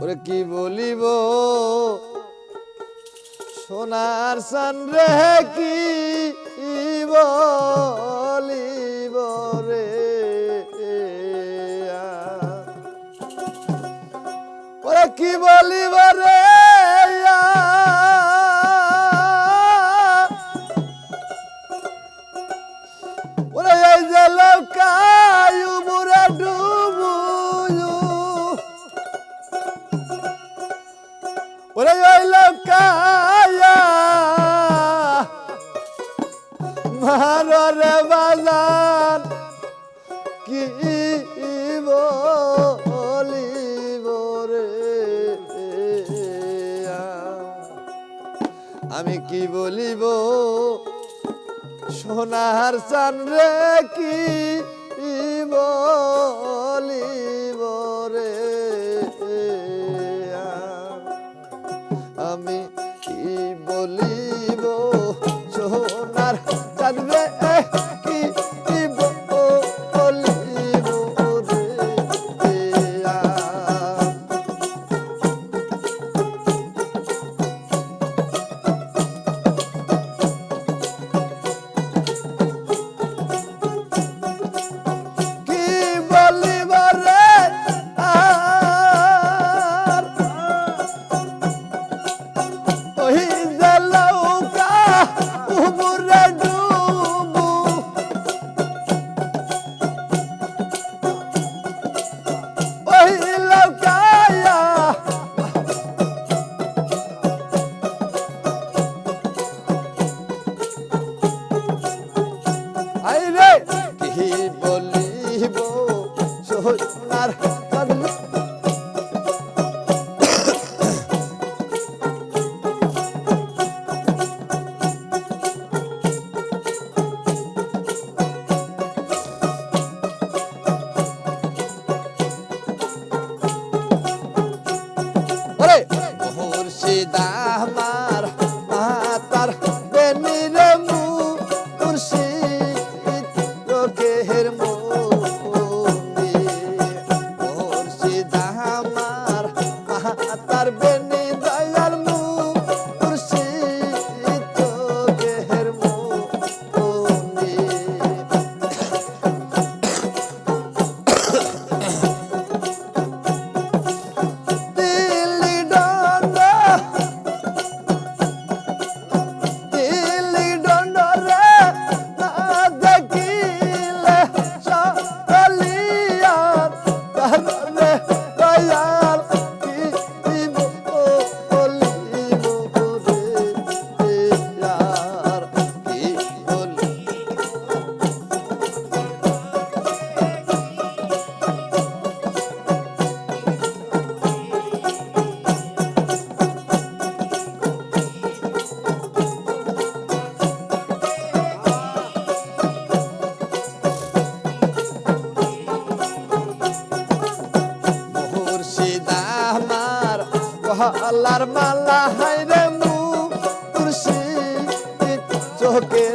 ওরে কি বলিব? সোনার সান রে কি বলিব রে? ওরে কি বলিব রে? ওরে ওই লোকায়া মারো রে বাজান, কি বলিব আমি কি বলিব? সোনার চান রে কি বলিব? আমি কি বলিব? সোনার চাঁদবে আল্লাহর মালা হাইরে মু তুলসী চোখে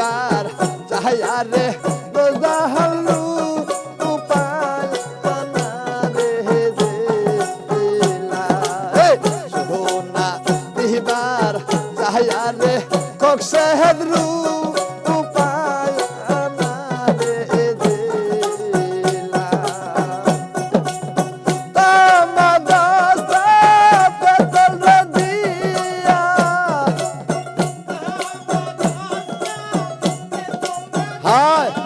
বাজার যাইয়া রে দোজা দিবার। যাইয়া রে কক্সে হেদরু আয়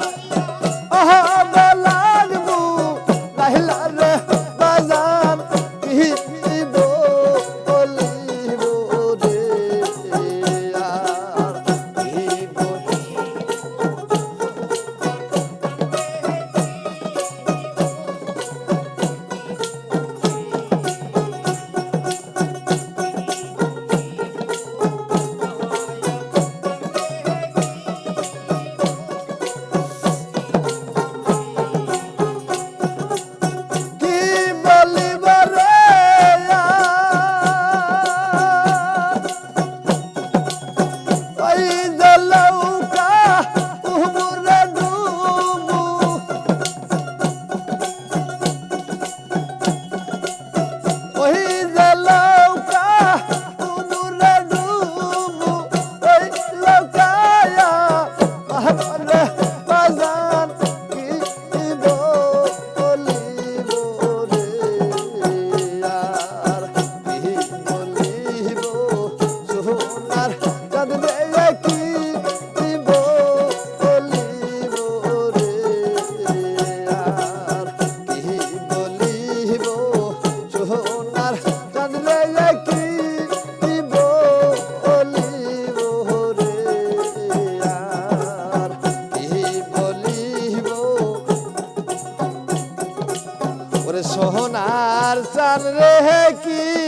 সোহনার চান রে কি